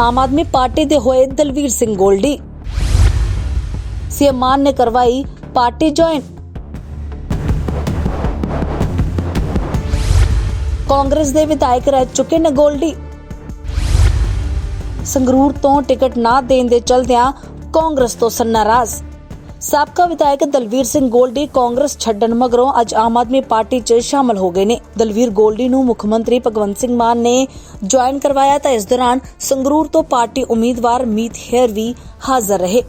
Aam Aadmi party ਦੇ ਹੋਏ Dalvir Singh Goldy. CM Mann ਨੇ ਕਰਵਾਈ ਪਾਰਟੀ ਜੁਆਇਨ ਕਾਂਗਰਸ ਦੇ ਵਿਧਾਇਕ ਰਹਿ ਚੁੱਕੇ ਨੇ ਗੋਲਡੀ। ਸੰਗਰੂਰ ਤੋਂ ਟਿਕਟ ਨਾ ਦੇਣ ਦੇ ਚਲਦਿਆਂ ਕਾਂਗਰਸ ਤੋਂ ਨਾਰਾਜ਼ ਸਾਬਕਾ ਵਿਧਾਇਕ ਦਲਵੀਰ ਸਿੰਘ ਗੋਲਡੀ ਕਾਂਗਰਸ ਛੱਡਣ ਮਗਰੋਂ ਅੱਜ ਆਮ ਆਦਮੀ ਪਾਰਟੀ 'ਚ ਸ਼ਾਮਲ ਹੋ ਗਏ ਨੇ। ਦਲਵੀਰ ਗੋਲਡੀ ਨੂੰ ਮੁੱਖ ਮੰਤਰੀ ਭਗਵੰਤ ਸਿੰਘ ਮਾਨ ਨੇ ਜੁਆਇਨ ਕਰਵਾਇਆ ਤਾਂ ਇਸ ਦੌਰਾਨ ਸੰਗਰੂਰ ਤੋਂ ਪਾਰਟੀ ਉਮੀਦਵਾਰ ਮੀਤ ਹੇਰ ਵੀ ਹਾਜ਼ਰ ਰਹੇ।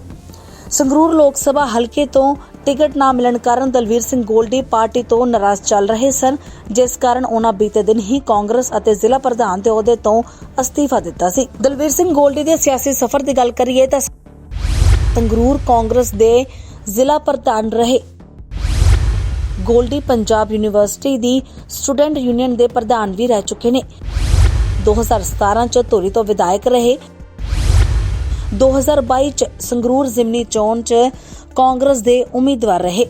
ਸੰਗਰੂਰ ਲੋਕ ਸਭਾ ਹਲਕੇ ਤੋਂ ਟਿਕਟ ਨਾ ਮਿਲਣ ਕਾਰਨ ਦਲਵੀਰ ਸਿੰਘ ਗੋਲਡੀ ਪਾਰਟੀ ਤੋਂ ਨਾਰਾਜ਼ ਚੱਲ ਰਹੇ ਸਨ। ਜਿਸ ਕਾਰਨ ਉਹਨਾਂ ਬੀਤੇ ਦਿਨ ਹੀ ਕਾਂਗਰਸ ਅਤੇ ਜ਼ਿਲ੍ਹਾ ਪ੍ਰਧਾਨ ਦੇ ਅਹੁਦੇ ਤੋਂ ਅਸਤੀਫਾ ਦਿੱਤਾ ਸੀ। ਦਲਵੀਰ ਸਿੰਘ ਗੋਲਡੀ ਦੇ ਸਿਆਸੀ ਸਫ਼ਰ ਦੀ ਗੱਲ ਕਰੀਏ ਤਾਂ ਸੰਗਰੂਰ ਕਾਂਗਰਸ ਦੇ ਜ਼ਿਲ੍ਹਾ ਪ੍ਰਧਾਨ ਰਹੇ। ਗੋਲਡੀ ਪੰਜਾਬ ਯੂਨੀਵਰਸਿਟੀ ਦੀ ਸਟੂਡੈਂਟ ਯੂਨੀਅਨ ਦੇ ਪ੍ਰਧਾਨ ਵੀ ਰਹਿ ਚੁੱਕੇ ਨੇ। 2017 ਚ ਧੂਰੀ ਤੋਂ ਵਿਧਾਇਕ ਰਹੇ। 2022 ਚ ਸੰਗਰੂਰ ਜ਼ਿਮਨੀ ਚੋਣ ਚ ਕਾਂਗਰਸ ਦੇ ਉਮੀਦਵਾਰ ਰਹੇ।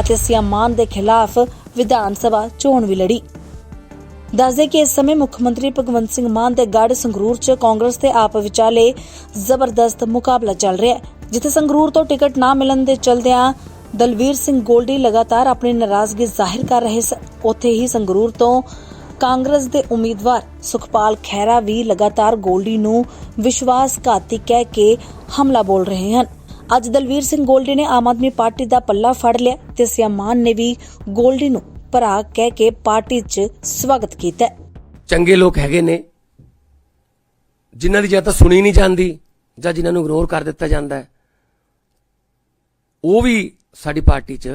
ਅਤੇ ਸੀਐਮ ਮਾਨ ਦੇ ਖਿਲਾਫ ਵਿਧਾਨ ਸਭਾ ਚੋਣ ਵੀ ਲੜੀ। ਦੱਸਦੇ ਕਿ ਇਸ ਸਮੇਂ ਮੁੱਖ ਮੰਤਰੀ ਭਗਵੰਤ ਸਿੰਘ ਮਾਨ ਦੇ ਗੜ ਸੰਗਰੂਰ 'ਚ ਕਾਂਗਰਸ ਤੇ ਆਪ ਵਿਚਾਲੇ ਜ਼ਬਰਦਸਤ ਮੁਕਾਬਲਾ ਚੱਲ ਰਿਹਾ ਹੈ। ਜਿੱਥੇ ਸੰਗਰੂਰ ਤੋਂ ਟਿਕਟ ਨਾ ਮਿਲਣ ਦੇ ਚਲਦਿਆਂ ਦਲਵੀਰ ਸਿੰਘ ਗੋਲਡੀ ਲਗਾਤਾਰ ਆਪਣੀ ਨਾਰਾਜ਼ਗੀ ਜ਼ਾਹਿਰ ਕਰ ਰਹੇ ਸਨ ਉੱਥੇ ਹੀ ਸੰਗਰੂਰ ਤੋਂ ਕਾਂਗਰਸ ਦੇ ਉਮੀਦਵਾਰ ਸੁਖਪਾਲ ਖਹਿਰਾ ਵੀ ਲਗਾਤਾਰ ਗੋਲਡੀ ਨੂੰ ਵਿਸ਼ਵਾਸਘਾਤੀ ਕਹਿ ਕੇ ਹਮਲਾ ਬੋਲ ਰਹੇ ਹਨ। ਅੱਜ ਦਲਵੀਰ ਸਿੰਘ ਗੋਲਡੀ ਨੇ ਆਮ ਆਦਮੀ ਪਾਰਟੀ ਦਾ ਪੱਲਾ ਫੜ ਲਿਆ ਤੇ ਸਿਆਮਾਨ ਨੇ ਵੀ ਗੋਲਡੀ ਨੂੰ ਭਰਾ ਕਹਿ ਕੇ ਪਾਰਟੀ 'ਚ ਸਵਾਗਤ ਕੀਤਾ ਚੰਗੇ ਲੋਕ ਹੈਗੇ ਨੇ, ਜਿਨ੍ਹਾਂ ਦੀ ਜਾਂ ਤਾਂ ਸੁਣੀ ਨਹੀਂ ਜਾਂਦੀ ਜਾਂ ਜਿਨ੍ਹਾਂ ਨੂੰ ਇਗਨੋਰ ਕਰ ਦਿੱਤਾ ਜਾਂਦਾ ਹੈ। ਉਹ ਵੀ ਸਾਡੀ ਪਾਰਟੀ 'ਚ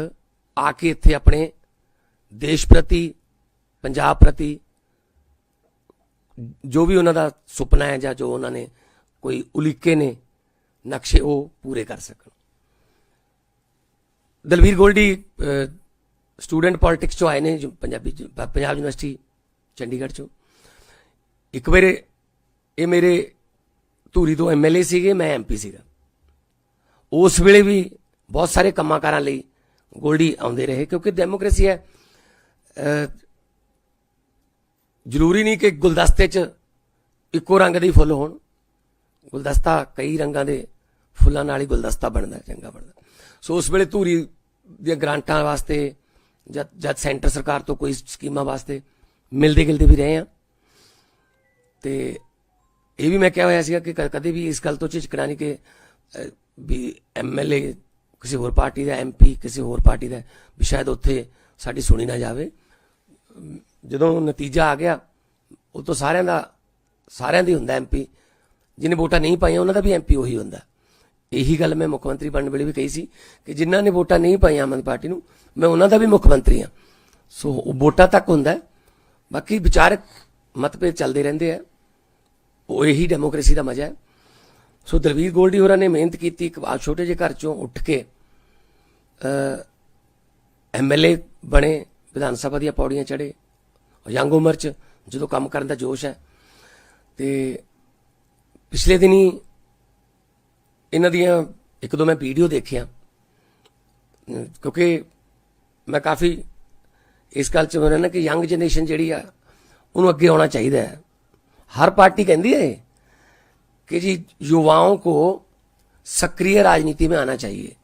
ਆ ਕੇ ਇੱਥੇ ਆਪਣੇ ਦੇਸ਼ ਪ੍ਰਤੀ, ਪੰਜਾਬ ਪ੍ਰਤੀ ਜੋ ਵੀ ਉਹਨਾਂ ਦਾ ਸੁਪਨਾ ਹੈ ਜਾਂ ਜੋ ਉਹਨਾਂ ਨੇ ਕੋਈ ਉਲੀਕੇ ਨੇ, ਨਕਸ਼ੇ ਉਹ ਪੂਰੇ ਕਰ ਸਕਣ। ਦਲਵੀਰ ਗੋਲਡੀ ਸਟੂਡੈਂਟ ਪੋਲਿਟਿਕਸ ਚੋਂ ਆਏ ਨੇ, ਜੋ ਪੰਜਾਬੀ ਪੰਜਾਬ ਯੂਨੀਵਰਸਿਟੀ, ਚੰਡੀਗੜ੍ਹ ਚੋਂ। ਇੱਕ ਵੇਰੇ ਇਹ ਮੇਰੇ ਧੂਰੀ ਤੋਂ ਐਮਐਲਏ ਸੀਗੇ, ਮੈਂ ਐਮਪੀ ਸੀਗਾ। ਉਸ ਵੇਲੇ ਵੀ ਬਹੁਤ ਸਾਰੇ ਕੰਮਾਂ ਕਾਰਾਂ ਲਈ ਗੋਲਡੀ ਆਉਂਦੇ ਰਹੇ ਕਿਉਂਕਿ ਡੈਮੋਕ੍ਰੇਸੀ ਹੈ ਜ਼ਰੂਰੀ ਨਹੀਂ ਕਿ ਗੁਲਦਸਤੇ 'ਚ ਇੱਕੋ ਰੰਗ ਦੇ ਫੁੱਲ ਹੋਣ। ਗੁਲਦਸਤਾ ਕਈ ਰੰਗਾਂ ਦੇ ਫੁੱਲਾਂ ਨਾਲ ਹੀ ਗੁਲਦਸਤਾ ਬਣਦਾ ਚੰਗਾ ਬਣਦਾ। ਸੋ ਉਸ ਵੇਲੇ ਧੂਰੀ ਦੀਆਂ ਗ੍ਰਾਂਟਾਂ ਵਾਸਤੇ ਜਦ ਜਦ ਸੈਂਟਰ ਸਰਕਾਰ ਤੋਂ ਕੋਈ ਸਕੀਮਾਂ ਵਾਸਤੇ ਮਿਲਦੇ ਗਿਲਦੇ ਵੀ ਰਹੇ ਆ ਤੇ ਇਹ ਵੀ ਮੈਂ ਕਿਹਾ ਹੋਇਆ ਸੀਗਾ ਕਿ ਕ- ਕਦੇ ਵੀ ਇਸ ਗੱਲ ਤੋਂ ਝਿਜਕਣਾ ਨਹੀਂ ਕਿ ਅਹ, ਵੀ ਐਮਐਲਏ ਕਿਸੇ ਹੋਰ ਪਾਰਟੀ ਦਾ ਐਮਪੀ ਕਿਸੇ ਹੋਰ ਪਾਰਟੀ ਦਾ, ਵੀ ਸ਼ਾਇਦ ਉੱਥੇ ਸਾਡੀ ਸੁਣੀ ਨਾ ਜਾਵੇ। ਜਦੋਂ ਨਤੀਜਾ ਆ ਗਿਆ, ਉਹ ਤੋਂ ਸਾਰਿਆਂ ਦਾ, ਸਾਰਿਆਂ ਦੀ ਹੁੰਦਾ ਐਮਪੀ ਜਿਹਨੇ ਵੋਟਾਂ ਨਹੀਂ ਪਾਈਆਂ, ਉਹਨਾਂ ਦਾ ਵੀ ਐਮਪੀ ਉਹੀ ਹੁੰਦਾ। ਇਹੀ ਗੱਲ ਮੈਂ ਮੁੱਖ ਮੰਤਰੀ ਬਣਨ ਵੇਲੇ ਵੀ ਕਹੀ ਸੀ ਕਿ ਜਿਨ੍ਹਾਂ ਨੇ ਵੋਟਾਂ ਨਹੀਂ ਪਾਈਆਂ ਆਮ ਆਦਮੀ ਪਾਰਟੀ ਨੂੰ, ਮੈਂ ਉਹਨਾਂ ਦਾ ਵੀ ਮੁੱਖ ਮੰਤਰੀ ਹਾਂ। ਸੋ ਉਹ ਵੋਟਾਂ ਤੱਕ ਹੁੰਦਾ ਬਾਕੀ ਵਿਚਾਰਕ ਮਤਭੇਦ ਚੱਲਦੇ ਰਹਿੰਦੇ ਆ। ਉਹ ਇਹੀ ਡੈਮੋਕ੍ਰੇਸੀ ਦਾ ਮਜ਼ਾ ਹੈ। ਸੋ ਦਲਵੀਰ ਗੋਲਡੀ ਹੋਰਾਂ ਨੇ ਮਿਹਨਤ ਕੀਤੀ ਇੱਕ ਬਾਅਦ ਛੋਟੇ ਜਿਹੇ ਘਰ ਚੋਂ ਉੱਠ ਕੇ ਐਮਐਲਏ ਬਣੇ, ਵਿਧਾਨ ਸਭਾ ਦੀਆਂ ਪੌੜੀਆਂ ਚੜੇ ਯੰਗ ਉਮਰ 'ਚ ਜਦੋਂ ਕੰਮ ਕਰਨ ਦਾ ਜੋਸ਼ ਹੈ, ਤੇ ਪਿਛਲੇ ਦਿਨੀ ਇਹਨਾਂ ਦੀਆਂ ਇੱਕ ਦੋ ਮੈਂ ਵੀਡੀਓ ਦੇਖਿਆ, ਕਿਉਂਕਿ ਮੈਂ ਕਾਫੀ ਇਸ ਗੱਲ 'ਚ ਮੇਰਾ ਕਿ ਯੰਗ ਜਨਰੇਸ਼ਨ ਜਿਹੜੀ ਆ, ਉਹਨੂੰ ਅੱਗੇ ਆਉਣਾ ਚਾਹੀਦਾ ਹੈ। ਹਰ ਪਾਰਟੀ ਕਹਿੰਦੀ ਹੈ कि जी युवाओं को सक्रिय राजनीति में आना चाहिए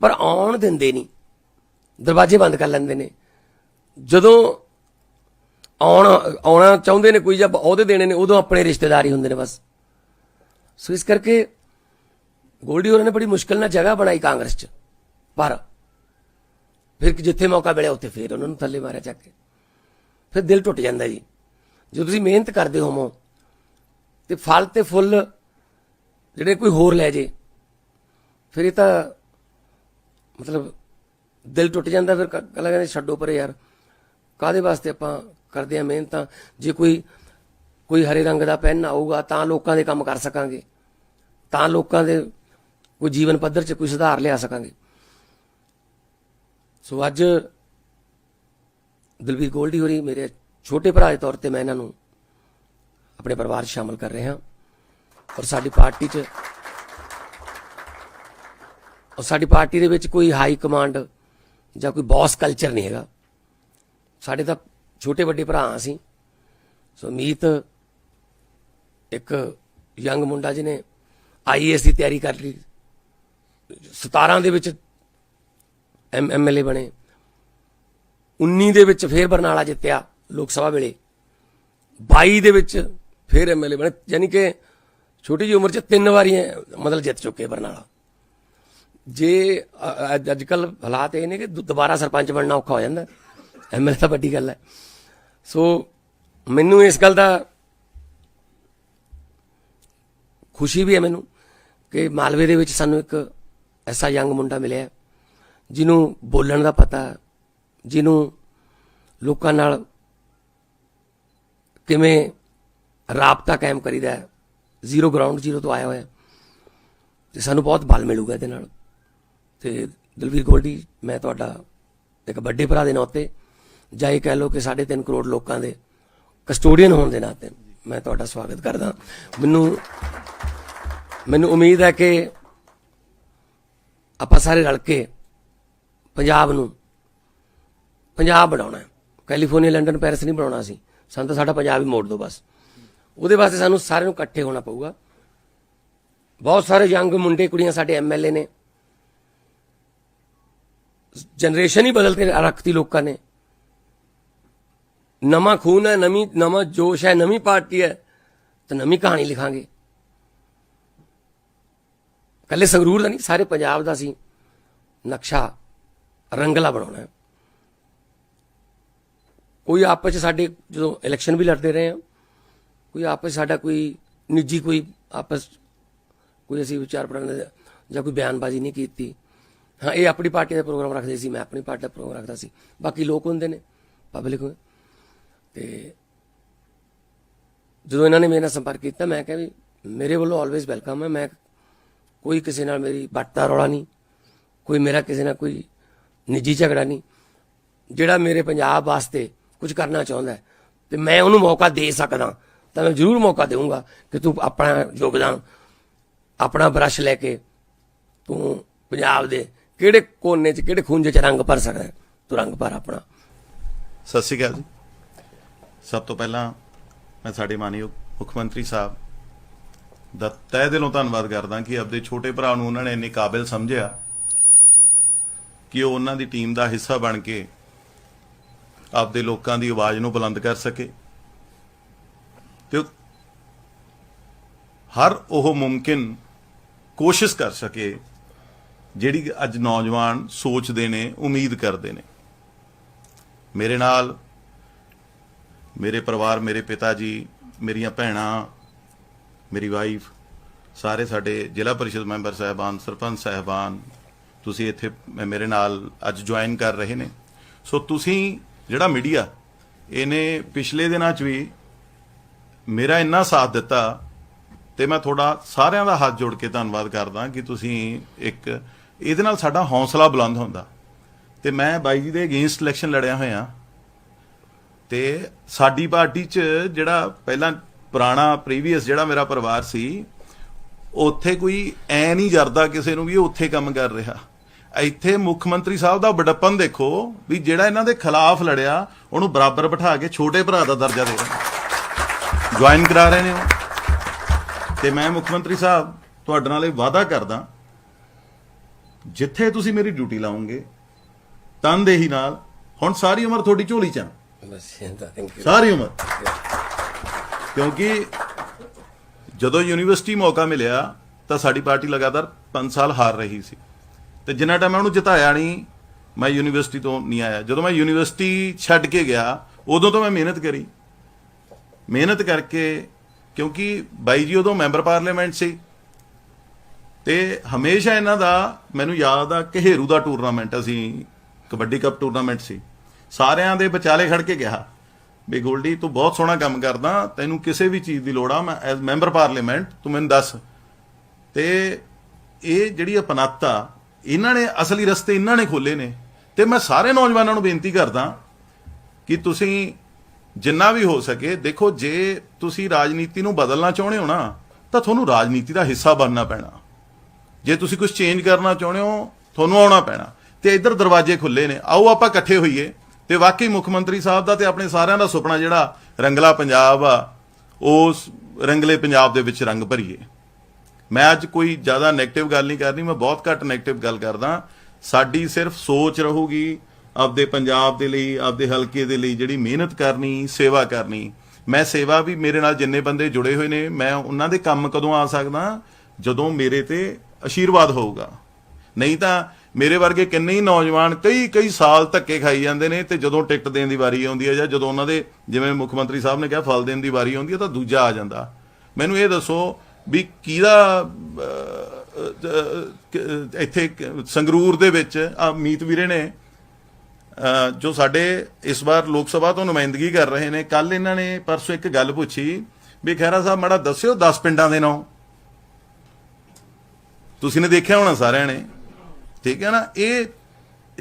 ਪਰ ਆਉਣ ਦਿੰਦੇ ਨਹੀਂ ਦਰਵਾਜ਼ੇ ਬੰਦ ਕਰ ਲੈਂਦੇ ਨੇ ਜਦੋਂ ਆਉਣ ਆਉਣਾ ਚਾਹੁੰਦੇ ਨੇ ਕੋਈ ਜਾਂ ਅਹੁਦੇ ਦੇਣੇ ਨੇ ਉਦੋਂ ਆਪਣੇ ਰਿਸ਼ਤੇਦਾਰ ਹੀ ਹੁੰਦੇ ਨੇ ਬਸ ਸੋ ਇਸ ਕਰਕੇ ਗੋਲਡੀ ਹੋਰਾਂ ਨੇ ਬੜੀ ਮੁਸ਼ਕਲ ਨਾਲ ਜਗ੍ਹਾ ਬਣਾਈ ਕਾਂਗਰਸ 'ਚ ਪਰ ਫਿਰ ਜਿੱਥੇ ਮੌਕਾ ਮਿਲਿਆ ਉੱਥੇ ਫਿਰ ਉਹਨਾਂ ਨੂੰ ਥੱਲੇ ਮਾਰਿਆ ਚੱਕ ਕੇ ਫਿਰ ਦਿਲ ਟੁੱਟ ਜਾਂਦਾ ਜੀ ਜਦੋਂ ਤੁਸੀਂ ਮਿਹਨਤ ਕਰਦੇ ਹੋਵੋ ਤੇ ਫਲ ਤੇ ਫੁੱਲ ਜਿਹੜੇ ਕੋਈ ਹੋਰ ਲੈ ਜੇ, ਫਿਰ ਇਹ ਤਾਂ ਮਤਲਬ ਦਿਲ ਟੁੱਟ ਜਾਂਦਾ, ਫਿਰ ਕਲਾ ਕਹਿੰਦੇ ਛੱਡੋ ਪਰੇ ਯਾਰ ਕਾਦੇ ਵਾਸਤੇ ਆਪਾਂ ਕਰਦੇ ਆ ਮਿਹਨਤਾਂ? ਜੇ ਕੋਈ ਕੋਈ ਹਰੇ ਰੰਗ ਦਾ ਪੈਨ ਆਊਗਾ ਤਾਂ ਲੋਕਾਂ ਦੇ ਕੰਮ ਕਰ ਸਕਾਂਗੇ, ਤਾਂ ਲੋਕਾਂ ਦੇ ਕੋਈ ਜੀਵਨ ਪੱਧਰ 'ਚ ਕੋਈ ਸੁਧਾਰ ਲਿਆ ਸਕਾਂਗੇ। ਸੋ ਅੱਜ ਦਲਵੀਰ ਗੋਲਡੀ ਹੋਰੀ ਮੇਰੇ ਛੋਟੇ ਭਰਾ ਦੇ ਤੌਰ ਤੇ ਮੈਂ ਇਹਨਾਂ ਨੂੰ ਆਪਣੇ ਪਰਿਵਾਰ 'ਚ ਸ਼ਾਮਲ ਕਰ ਰਹੇ ਹਾਂ। ਔਰ ਸਾਡੀ ਪਾਰਟੀ 'ਚ ਔਰ ਸਾਡੀ ਪਾਰਟੀ ਦੇ ਵਿੱਚ ਕੋਈ ਹਾਈ ਕਮਾਂਡ ਜਾਂ ਕੋਈ ਬੌਸ ਕਲਚਰ ਨਹੀਂ ਹੈਗਾ। ਸਾਡੇ ਤਾਂ ਛੋਟੇ ਵੱਡੇ ਭਰਾ ਅਸੀਂ। ਸੋ ਮੀਤ ਇੱਕ ਯੰਗ ਮੁੰਡਾ ਜਿਹਨੇ ਆਈਏਐਸ ਦੀ ਤਿਆਰੀ ਕਰ ਲਈ। 17 ਦੇ ਵਿੱਚ ਐਮਐਲਏ ਬਣੇ। 19 ਦੇ ਵਿੱਚ ਫੇਰ ਬਰਨਾਲਾ ਜਿੱਤਿਆ ਲੋਕ ਸਭਾ ਵੇਲੇ। 22 ਦੇ ਵਿੱਚ ਫੇਰ ਐਮਐਲਏ ਬਣੇ, ਯਾਨੀ ਕਿ ਛੋਟੀ ਜਿਹੀ ਉਮਰ 'ਚ ਤਿੰਨ ਵਾਰੀ ਮਤਲਬ ਜਿੱਤ ਚੁੱਕੇ ਬਰਨਾਲਾ। ਜੇ ਅੱਜ ਕੱਲ ਹਾਲਾਤ ਇਹ ਨੇ ਕਿ ਦੁ- ਦੁਬਾਰਾ ਸਰਪੰਚ ਬਣਨਾ ਔਖਾ ਹੋ ਜਾਂਦਾ। ਐਮਐਲਏ ਤਾਂ ਵੱਡੀ ਗੱਲ ਹੈ। ਸੋ ਮੈਨੂੰ ਇਸ ਗੱਲ ਦਾ ਖੁਸ਼ੀ ਵੀ ਹੈ ਮੈਨੂੰ ਕਿ ਮਾਲਵੇ ਦੇ ਵਿੱਚ ਸਾਨੂੰ ਇੱਕ ਐਸਾ ਯੰਗ ਮੁੰਡਾ ਮਿਲਿਆ ਜਿਹਨੂੰ ਬੋਲਣ ਦਾ ਪਤਾ, ਜਿਹਨੂੰ ਲੋਕਾਂ ਨਾਲ ਕਿਵੇਂ ਰਾਬਤਾ ਕਾਇਮ ਕਰੀਦਾ ਜ਼ੀਰੋ ਗਰਾਊਂਡ ਜ਼ੀਰੋ ਤੋਂ ਆਇਆ ਹੋਇਆ ਤੇ ਸਾਨੂੰ ਬਹੁਤ ਬਲ ਮਿਲੂਗਾ ਇਹਦੇ ਨਾਲ। ਤੇ ਦਲਵੀਰ ਗੋਲਡੀ, ਮੈਂ ਤੁਹਾਡਾ ਇੱਕ ਵੱਡੇ ਭਰਾ ਦੇ ਨਾਤੇ ਜਾਂ ਇਹ ਕਹਿ ਲਓ ਕਿ 3.5 ਕਰੋੜ ਲੋਕਾਂ ਦੇ ਕਸਟੋਡੀਅਨ ਹੋਣ ਦੇ ਨਾਤੇ ਮੈਂ ਤੁਹਾਡਾ ਸਵਾਗਤ ਕਰਦਾ। ਮੈਨੂੰ ਮੈਨੂੰ ਉਮੀਦ ਹੈ ਕਿ ਆਪਾਂ ਸਾਰੇ ਰਲ ਕੇ ਪੰਜਾਬ ਨੂੰ, ਪੰਜਾਬ ਬਣਾਉਣਾ ਹੈ। ਕੈਲੀਫੋਰਨੀਆ, ਲੰਡਨ, ਪੈਰਿਸ ਨਹੀਂ ਬਣਾਉਣਾ ਸੀ। ਸਾਨੂੰ ਤਾਂ ਸਾਡਾ ਪੰਜਾਬ ਹੀ ਮੋੜ ਦਿਓ ਬਸ। ਉਹਦੇ ਵਾਸਤੇ ਸਾਨੂੰ ਸਾਰਿਆਂ ਨੂੰ ਇਕੱਠੇ ਹੋਣਾ ਪਊਗਾ। ਬਹੁਤ ਸਾਰੇ ਯੰਗ ਮੁੰਡੇ ਕੁੜੀਆਂ ਸਾਡੇ ਐਮਐਲਏ ਨੇ। ਜਨਰੇਸ਼ਨ ਹੀ ਬਦਲ ਕੇ ਰੱਖਤੀ ਲੋਕਾਂ ਨੇ। ਨਵਾਂ ਖੂਨ ਹੈ, ਨਵੀਂ, ਨਵਾਂ ਜੋਸ਼ ਹੈ, ਨਵੀਂ ਪਾਰਟੀ ਹੈ, ਤਾਂ ਨਵੀਂ ਕਹਾਣੀ ਲਿਖਾਂਗੇ। ਕੱਲੇ ਸੰਗਰੂਰ ਦਾ ਨਹੀਂ, ਸਾਰੇ ਪੰਜਾਬ ਦਾ ਸੀ ਨਕਸ਼ਾ, ਰੰਗਲਾ ਬਣਾਉਣਾ ਹੈ। ਕੋਈ ਆਪਸ ਚ ਸਾਡੇ ਜਦੋਂ ਇਲੈਕਸ਼ਨ ਵੀ ਲੜਦੇ ਰਹੇ ਆ ਕੋਈ ਆਪਸ ਸਾਡਾ ਕੋਈ ਨਿੱਜੀ ਕੋਈ ਆਪਸ ਕੋਈ ਅਸੀਂ ਵਿਚਾਰ ਪ੍ਰਣ ਜਾਂ ਕੋਈ ਬਿਆਨਬਾਜ਼ੀ ਨਹੀਂ ਕੀਤੀ। ਹਾਂ, ਇਹ ਆਪਣੀ ਪਾਰਟੀ ਦਾ ਪ੍ਰੋਗਰਾਮ ਰੱਖਦੇ ਸੀ, ਮੈਂ ਆਪਣੀ ਪਾਰਟੀ ਦਾ ਪ੍ਰੋਗਰਾਮ ਰੱਖਦਾ ਸੀ। ਬਾਕੀ ਲੋਕ ਹੁੰਦੇ ਨੇ ਪਬਲਿਕ ਤੇ ਜਦੋਂ ਇਹਨਾਂ ਨੇ ਮੇਰੇ ਨਾਲ ਸੰਪਰਕ ਕੀਤਾ, ਮੈਂ ਕਿਹਾ ਵੀ ਮੇਰੇ ਵੱਲੋਂ ਆਲਵੇਜ਼ ਵੈਲਕਮ ਹੈ। ਮੈਂ ਕੋਈ ਕਿਸੇ ਨਾਲ ਮੇਰੀ ਬੱਟਾ ਰੌਲਾ ਨਹੀਂ, ਕੋਈ ਮੇਰਾ ਕਿਸੇ ਨਾਲ ਕੋਈ ਨਿੱਜੀ ਝਗੜਾ ਨਹੀਂ। ਜਿਹੜਾ ਮੇਰੇ ਪੰਜਾਬ ਵਾਸਤੇ ਕੁਝ ਕਰਨਾ ਚਾਹੁੰਦਾ ਹੈ, ਤੇ ਮੈਂ ਉਹਨੂੰ ਮੌਕਾ ਦੇ ਸਕਦਾ। ਤਾਂ ਮੈਂ ਜ਼ਰੂਰ ਮੌਕਾ ਦੇਵਾਂਗਾ ਕਿ ਤੂੰ ਆਪਣਾ ਯੋਗਦਾਨ, ਆਪਣਾ ਬਰਸ਼ ਲੈ ਕੇ ਤੂੰ ਪੰਜਾਬ ਦੇ ਕਿਹੜੇ ਕੋਨੇ 'ਚ, ਕਿਹੜੇ ਖੂੰਜੇ 'ਚ ਰੰਗ ਭਰ ਸਕਦਾ ਤੂੰ ਰੰਗ ਭਰ ਆਪਣਾ। ਸਤਿ ਸ਼੍ਰੀ ਅਕਾਲ ਜੀ। ਸਭ ਤੋਂ ਪਹਿਲਾਂ ਮੈਂ ਸਾਡੇ ਮਾਨਯੋਗ ਮੁੱਖ ਮੰਤਰੀ ਸਾਹਿਬ ਦਾ ਤਹਿ ਦਿਲੋਂ ਧੰਨਵਾਦ ਕਰਦਾ ਕਿ ਆਪਦੇ ਛੋਟੇ ਭਰਾ ਨੂੰ ਉਹਨਾਂ ਨੇ ਇੰਨੇ ਕਾਬਿਲ ਸਮਝਿਆ ਕਿ ਉਹ ਉਹਨਾਂ ਦੀ ਟੀਮ ਦਾ ਹਿੱਸਾ ਬਣ ਕੇ ਆਪਦੇ ਲੋਕਾਂ ਦੀ ਆਵਾਜ਼ ਨੂੰ ਬੁਲੰਦ ਕਰ ਸਕੇ। ਤੇ ਹਰ ਉਹ ਮੁਮਕਿਨ ਕੋਸ਼ਿਸ਼ ਕਰ ਸਕੇ ਜਿਹੜੀ ਅੱਜ ਨੌਜਵਾਨ ਸੋਚਦੇ ਨੇ, ਉਮੀਦ ਕਰਦੇ ਨੇ। ਮੇਰੇ ਨਾਲ ਮੇਰੇ ਪਰਿਵਾਰ, ਮੇਰੇ ਪਿਤਾ ਜੀ, ਮੇਰੀਆਂ ਭੈਣਾਂ, ਮੇਰੀ ਵਾਈਫ ਸਾਰੇ ਸਾਡੇ ਜ਼ਿਲ੍ਹਾ ਪਰਿਸ਼ਦ ਮੈਂਬਰ ਸਾਹਿਬਾਨ, ਸਰਪੰਚ ਸਾਹਿਬਾਨ, ਤੁਸੀਂ ਇੱਥੇ ਮੇਰੇ ਨਾਲ ਅੱਜ ਜੁਆਇਨ ਕਰ ਰਹੇ ਨੇ। ਸੋ ਤੁਸੀਂ ਜਿਹੜਾ ਮੀਡੀਆ ਇਹਨੇ ਪਿਛਲੇ ਦਿਨਾਂ 'ਚ ਵੀ ਮੇਰਾ ਇੰਨਾ ਸਾਥ ਦਿੱਤਾ ਤੇ ਮੈਂ ਤੁਹਾਡਾ ਸਾਰਿਆਂ ਦਾ ਹੱਥ ਜੋੜ ਕੇ ਧੰਨਵਾਦ ਕਰਦਾ ਕਿ ਤੁਸੀਂ ਇੱਕ ਇਹਦੇ ਨਾਲ ਸਾਡਾ ਹੌਸਲਾ ਬੁਲੰਦ ਹੁੰਦਾ। ਤੇ ਮੈਂ ਬਾਈ ਜੀ ਦੇ ਅਗੇਂਸਟ ਇਲੈਕਸ਼ਨ ਲੜਿਆ ਹੋਇਆ। ਤੇ ਸਾਡੀ ਪਾਰਟੀ 'ਚ ਜਿਹੜਾ ਪਹਿਲਾਂ ਪੁਰਾਣਾ ਪ੍ਰੀਵੀਅਸ ਜਿਹੜਾ ਮੇਰਾ ਪਰਿਵਾਰ ਸੀ, ਉੱਥੇ ਕੋਈ ਐ ਨਹੀਂ ਜਰਦਾ ਕਿਸੇ ਨੂੰ ਵੀ ਇਹ ਉੱਥੇ ਕੰਮ ਕਰ ਰਿਹਾ। ਇੱਥੇ ਮੁੱਖ ਮੰਤਰੀ ਸਾਹਿਬ ਦਾ ਬੜਪਨ ਦੇਖੋ ਵੀ ਜਿਹੜਾ ਇਹਨਾਂ ਦੇ ਖਿਲਾਫ ਲੜਿਆ, ਉਹਨੂੰ ਬਰਾਬਰ ਬਿਠਾ ਕੇ ਛੋਟੇ ਭਰਾ ਦਾ ਦਰਜਾ ਦੇ ਰਹੇ। ਜੁਆਇਨ ਕਰਾ ਰਹੇ ਨੇ ਉਹ। ਤੇ ਮੈਂ ਮੁੱਖ ਮੰਤਰੀ ਸਾਹਿਬ ਤੁਹਾਡੇ ਨਾਲ ਇਹ ਵਾਅਦਾ ਕਰਦਾ ਜਿੱਥੇ ਤੁਸੀਂ ਮੇਰੀ ਡਿਊਟੀ ਲਾਉਂਗੇ ਤਨਦੇਹੀ ਨਾਲ ਹੁਣ ਸਾਰੀ ਉਮਰ ਤੁਹਾਡੀ ਝੋਲੀ ਚ ਸਾਰੀ ਉਮਰ। ਕਿਉਂਕਿ ਜਦੋਂ ਯੂਨੀਵਰਸਿਟੀ ਮੌਕਾ ਮਿਲਿਆ ਤਾਂ ਸਾਡੀ ਪਾਰਟੀ ਲਗਾਤਾਰ 5 ਸਾਲ ਹਾਰ ਰਹੀ ਸੀ। ਤੇ ਜਿੰਨਾ ਟਾਈਮ ਮੈਂ ਉਹਨੂੰ ਜਿਤਾਇਆ ਨਹੀਂ ਮੈਂ ਯੂਨੀਵਰਸਿਟੀ ਤੋਂ ਨਹੀਂ ਆਇਆ। ਜਦੋਂ ਮੈਂ ਯੂਨੀਵਰਸਿਟੀ ਛੱਡ ਕੇ ਗਿਆ ਉਦੋਂ ਤੋਂ ਮੈਂ ਮਿਹਨਤ ਕਰੀ। ਮਿਹਨਤ ਕਰਕੇ, ਕਿਉਂਕਿ ਬਾਈ ਜੀ ਉਦੋਂ ਮੈਂਬਰ ਪਾਰਲੀਮੈਂਟ ਸੀ। ਤੇ ਹਮੇਸ਼ਾ ਇਹਨਾਂ ਦਾ, ਮੈਨੂੰ ਯਾਦ ਆ ਘੇਰੂ ਦਾ ਟੂਰਨਾਮੈਂਟ ਅਸੀਂ, ਕਬੱਡੀ ਕੱਪ ਟੂਰਨਾਮੈਂਟ ਸੀ। ਸਾਰਿਆਂ ਦੇ ਵਿਚਾਲੇ ਖੜ ਕੇ ਕਿਹਾ, ਵੀ ਗੋਲਡੀ, ਤੂੰ ਬਹੁਤ ਸੋਹਣਾ ਕੰਮ ਕਰਦਾ, ਤੈਨੂੰ ਕਿਸੇ ਵੀ ਚੀਜ਼ ਦੀ ਲੋੜ ਆ, ਮੈਂ ਐਜ਼ ਮੈਂਬਰ ਪਾਰਲੀਮੈਂਟ, ਤੂੰ ਮੈਨੂੰ ਦੱਸ। ਤੇ ਇਹ ਜਿਹੜੀ ਅਪਨੱਤ, ਇਹਨਾਂ ਨੇ ਅਸਲੀ ਰਸਤੇ ਇਹਨਾਂ ਨੇ ਖੋਲੇ ਨੇ। ਤੇ ਮੈਂ ਸਾਰੇ ਨੌਜਵਾਨਾਂ ਨੂੰ ਬੇਨਤੀ ਕਰਦਾ ਕਿ ਤੁਸੀਂ ਜਿੰਨਾ ਵੀ ਹੋ ਸਕੇ, ਦੇਖੋ, ਜੇ ਤੁਸੀਂ ਰਾਜਨੀਤੀ ਨੂੰ ਬਦਲਣਾ ਚਾਹੁੰਦੇ ਹੋ ਨਾ, ਤਾਂ ਤੁਹਾਨੂੰ ਰਾਜਨੀਤੀ ਦਾ ਹਿੱਸਾ ਬਣਨਾ ਪੈਣਾ। ਜੇ ਤੁਸੀਂ ਕੁਝ ਚੇਂਜ ਕਰਨਾ ਚਾਹੁੰਦੇ ਹੋ, ਤੁਹਾਨੂੰ ਆਉਣਾ ਪੈਣਾ। ਤੇ ਇੱਧਰ ਦਰਵਾਜ਼ੇ ਖੁੱਲੇ ਨੇ। ਆਓ, ਆਪਾਂ ਇਕੱਠੇ ਹੋਈਏ। ਤੇ ਵਾਕਈ ਮੁੱਖ ਮੰਤਰੀ ਸਾਹਿਬ ਦਾ ਤੇ ਆਪਣੇ ਸਾਰਿਆਂ ਦਾ ਸੁਪਨਾ ਜਿਹੜਾ ਰੰਗਲਾ ਪੰਜਾਬ ਆ, ਉਸ ਰੰਗਲੇ ਪੰਜਾਬ ਦੇ ਵਿੱਚ ਰੰਗ ਭਰੀਏ। ਮੈਂ ਅੱਜ ਕੋਈ ਜ਼ਿਆਦਾ 네ਗੇਟਿਵ ਗੱਲ ਨਹੀਂ ਕਰਨੀ, ਮੈਂ ਬਹੁਤ ਘੱਟ 네ਗੇਟਿਵ ਗੱਲ ਕਰਦਾ। ਸਾਡੀ ਸਿਰਫ ਸੋਚ ਰਹੂਗੀ ਆਪਦੇ ਪੰਜਾਬ ਦੇ ਲਈ, ਆਪਦੇ ਹਲਕੇ ਦੇ ਲਈ ਜਿਹੜੀ ਮਿਹਨਤ ਕਰਨੀ, ਸੇਵਾ ਕਰਨੀ। ਮੈਂ ਸੇਵਾ ਵੀ ਮੇਰੇ ਨਾਲ ਜਿੰਨੇ ਬੰਦੇ ਜੁੜੇ ਹੋਏ ਨੇ, ਮੈਂ ਉਹਨਾਂ ਦੇ ਕੰਮ ਕਦੋਂ ਆ ਸਕਦਾ? ਜਦੋਂ ਮੇਰੇ ਤੇ ਆਸ਼ੀਰਵਾਦ ਹੋਊਗਾ। ਨਹੀਂ ਤਾਂ ਮੇਰੇ ਵਰਗੇ ਕਿੰਨੇ ਹੀ ਨੌਜਵਾਨ ਕਈ ਕਈ ਸਾਲ ਧੱਕੇ ਖਾਈ ਜਾਂਦੇ ਨੇ ਤੇ ਜਦੋਂ ਟਿਕਟ ਦੇਣ ਦੀ ਵਾਰੀ ਆਉਂਦੀ ਹੈ ਜਾਂ ਜਦੋਂ ਉਹਨਾਂ ਦੇ, ਜਿਵੇਂ ਮੁੱਖ ਮੰਤਰੀ ਸਾਹਿਬ ਨੇ ਕਿਹਾ, ਫਲ ਦੇਣ ਦੀ ਵਾਰੀ ਆਉਂਦੀ ਹੈ ਤਾਂ ਦੂਜਾ ਆ ਜਾਂਦਾ। ਮੈਨੂੰ ਇਹ ਦੱਸੋ ਵੀ ਕਿਹਦਾ ਇੱਥੇ ਸੰਗਰੂਰ ਦੇ ਵਿੱਚ ਆ ਮੀਤ ਵੀਰੇ ਨੇ ਜੋ ਸਾਡੇ ਇਸ ਵਾਰ ਲੋਕ ਸਭਾ ਤੋਂ ਨੁਮਾਇੰਦਗੀ ਕਰ ਰਹੇ ਨੇ ਕੱਲ ਇਹਨਾਂ ਨੇ ਪਰਸੋਂ ਇੱਕ ਗੱਲ ਪੁੱਛੀ ਵੀ ਖਹਿਰਾ ਸਾਹਿਬ, ਮਾੜਾ ਦੱਸਿਓ 10 ਪਿੰਡਾਂ ਦੇ ਨਾਂ। ਤੁਸੀਂ ਨੇ ਦੇਖਿਆ ਹੋਣਾ ਸਾਰਿਆਂ ਨੇ। ਠੀਕ ਹੈ ਨਾ? ਇਹ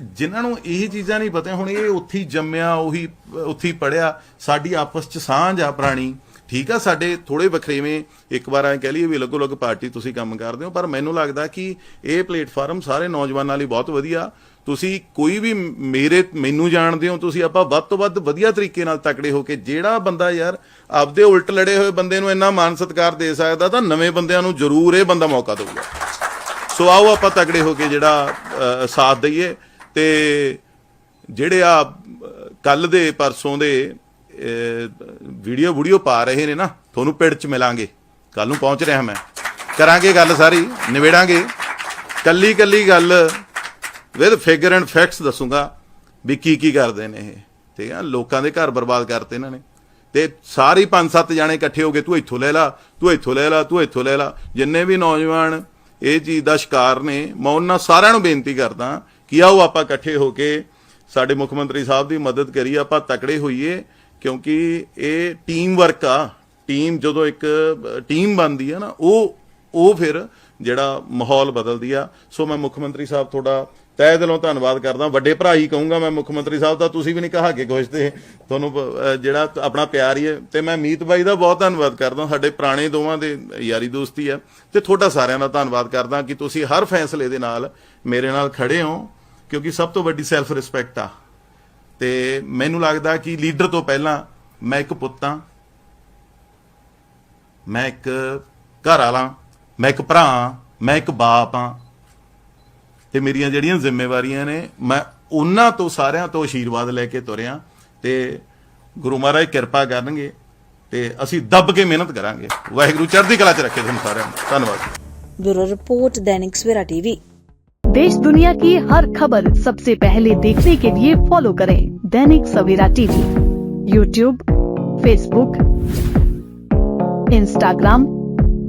ਜਿਨ੍ਹਾਂ ਨੂੰ ਇਹ ਚੀਜ਼ਾਂ ਨਹੀਂ ਪਤਾ, ਹੁਣ ਇਹ ਉੱਥੇ ਜੰਮਿਆ, ਉਹੀ, ਉੱਥੇ ਹੀ ਪੜਿਆ ਸਾਡੀ ਆਪਸ ਚ ਸਾਂਝ ਆ ਪੁਰਾਣੀ। ਠੀਕ ਆ, ਸਾਡੇ ਥੋੜੇ ਵਖਰੇਵੇਂ ਇੱਕ ਵਾਰ ਐ ਕਹਿ ਲਈਏ ਵੀ ਅਲੱਗ ਅਲੱਗ ਪਾਰਟੀ ਤੁਸੀਂ ਕੰਮ ਕਰਦੇ ਹੋ, ਪਰ ਮੈਨੂੰ ਲੱਗਦਾ ਕਿ ਇਹ ਪਲੇਟਫਾਰਮ ਸਾਰੇ ਨੌਜਵਾਨਾਂ ਲਈ ਬਹੁਤ ਵਧੀਆ ਤੁਸੀਂ ਕੋਈ ਵੀ ਮੇਰੇ, ਮੈਨੂੰ ਜਾਣਦੇ ਹੋ, ਤੁਸੀਂ ਆਪਾਂ ਵੱਧ ਤੋਂ ਵੱਧ ਵਧੀਆ ਤਰੀਕੇ ਨਾਲ ਤਕੜੇ ਹੋ ਕੇ ਜਿਹੜਾ ਬੰਦਾ ਯਾਰ ਆਪਦੇ ਉਲਟ ਲੜੇ ਹੋਏ ਬੰਦੇ ਨੂੰ ਇੰਨਾ ਮਾਨ ਸਤਿਕਾਰ ਦੇ ਸਕਦਾ, ਤਾਂ ਨਵੇਂ ਬੰਦਿਆਂ ਨੂੰ ਜ਼ਰੂਰ ਇਹ ਬੰਦਾ ਮੌਕਾ ਦੇਊਗਾ। ਸੋ ਆਓ ਆਪਾਂ ਤਕੜੇ ਹੋ ਕੇ ਜਿਹੜਾ ਸਾਥ ਦਈਏ ਤੇ ਜਿਹੜੇ ਆ ਕੱਲ ਦੇ ਪਰਸੋਂ ਦੇ ਵੀਡੀਓ ਵੀਡੀਓ ਪਾ ਰਹੇ ਨੇ ਨਾ, ਤੁਹਾਨੂੰ ਪਿੰਡ ਚ ਮਿਲਾਂਗੇ। ਕੱਲ ਨੂੰ ਪਹੁੰਚ ਰਿਹਾ ਮੈਂ। ਕਰਾਂਗੇ ਗੱਲ ਸਾਰੀ, ਨਿਬੇੜਾਂਗੇ। ਕੱਲੀ ਕੱਲੀ ਗੱਲ ਵਿਦ ਫਿਗਰ ਐਂਡ ਫੈਕਟਸ ਦੱਸੂਗਾ ਵੀ ਕੀ ਕੀ ਕਰਦੇ ਨੇ ਇਹ। ਠੀਕ ਹੈ ਲੋਕਾਂ ਦੇ ਘਰ ਬਰਬਾਦ ਕਰਤੇ ਇਹਨਾਂ ਨੇ। ਤੇ ਸਾਰੇ ਪੰਜ ਸੱਤ ਜਾਣੇ ਇਕੱਠੇ ਹੋ ਕੇ, ਤੂੰ ਇੱਥੋਂ ਲੈ ਲਾ, ਤੂੰ ਇੱਥੋਂ ਲੈ ਲਾ, ਤੂੰ ਇੱਥੋਂ ਲੈ ਲਾ। ਜਿੰਨੇ ਵੀ ਨੌਜਵਾਨ ਇਹ ਚੀਜ਼ ਦਾ ਸ਼ਿਕਾਰ ਨੇ, ਮੈਂ ਉਹਨਾਂ ਸਾਰਿਆਂ ਨੂੰ ਬੇਨਤੀ ਕਰਦਾ ਕਿ ਆਓ ਆਪਾਂ ਇਕੱਠੇ ਹੋ ਕੇ ਸਾਡੇ ਮੁੱਖ ਮੰਤਰੀ ਸਾਹਿਬ ਦੀ ਮਦਦ ਕਰੀਏ, ਆਪਾਂ ਤਕੜੇ ਹੋਈਏ, ਕਿਉਂਕਿ ਇਹ ਟੀਮ ਵਰਕ ਆ। ਟੀਮ ਜਦੋਂ ਇੱਕ ਟੀਮ ਬਣਦੀ ਆ ਨਾ, ਉਹ ਉਹ ਫਿਰ ਜਿਹੜਾ ਮਾਹੌਲ ਬਦਲਦੀ ਆ। ਸੋ ਮੈਂ ਮੁੱਖ ਮੰਤਰੀ ਸਾਹਿਬ ਤੁਹਾਡਾ ਤਹਿ ਦਿਲੋਂ ਧੰਨਵਾਦ ਕਰਦਾ। ਵੱਡੇ ਭਰਾ ਹੀ ਕਹੂੰਗਾ ਮੈਂ ਮੁੱਖ ਮੰਤਰੀ ਸਾਹਿਬ ਦਾ, ਤੁਸੀਂ ਵੀ ਨਹੀਂ ਕਹਾ ਕੇ ਕੁਛ ਤੁਹਾਨੂੰ ਜਿਹੜਾ ਆਪਣਾ ਪਿਆਰ ਹੀ ਹੈ। ਤੇ ਮੈਂ ਮੀਤ ਬਾਈ ਦਾ ਬਹੁਤ ਧੰਨਵਾਦ ਕਰਦਾ। ਸਾਡੇ ਪੁਰਾਣੇ ਦੋਵਾਂ ਦੇ ਯਾਰੀ ਦੋਸਤੀ ਆ। ਤੇ ਤੁਹਾਡਾ ਸਾਰਿਆਂ ਦਾ ਧੰਨਵਾਦ ਕਰਦਾ ਕਿ ਤੁਸੀਂ ਹਰ ਫੈਸਲੇ ਦੇ ਨਾਲ ਮੇਰੇ ਨਾਲ ਖੜੇ ਹੋ, ਕਿਉਂਕਿ ਸਭ ਤੋਂ ਵੱਡੀ ਸੈਲਫ ਰਿਸਪੈਕਟ ਆ। ਤੇ ਮੈਨੂੰ ਲੱਗਦਾ ਕਿ ਲੀਡਰ ਤੋਂ ਪਹਿਲਾਂ ਮੈਂ ਇੱਕ ਪੁੱਤ ਹਾਂ। ਮੈਂ ਇੱਕ ਘਰ ਵਾਲਾ ਮੈਂ ਇੱਕ ਭਰਾ ਹਾਂ, ਮੈਂ ਇੱਕ ਬਾਪ ਹਾਂ ਤੇ ਮੇਰੀਆਂ ਜਿਹੜੀਆਂ ਜ਼ਿੰਮੇਵਾਰੀਆਂ ਨੇ ਮੈਂ ਉਹਨਾਂ ਤੋਂ ਸਾਰਿਆਂ ਤੋਂ ਆਸ਼ੀਰਵਾਦ ਲੈ ਕੇ ਤੁਰਿਆ ਤੇ ਗੁਰੂ ਮਹਾਰਾਜ ਕਿਰਪਾ ਕਰਨਗੇ ਤੇ ਅਸੀਂ ਦੱਬ ਕੇ ਮਿਹਨਤ ਕਰਾਂਗੇ ਵਾਹਿਗੁਰੂ ਚੜ੍ਹਦੀ ਕਲਾ 'ਚ ਰੱਖੇ ਤੁਹਾਨੂੰ ਸਾਰਿਆਂ ਨੂੰ ਧੰਨਵਾਦ ब्यूरो रिपोर्ट दैनिक सवेरा टीवी देश दुनिया की हर खबर सबसे पहले देखने के लिए फॉलो करें Dainik Savera TV YouTube Facebook Instagram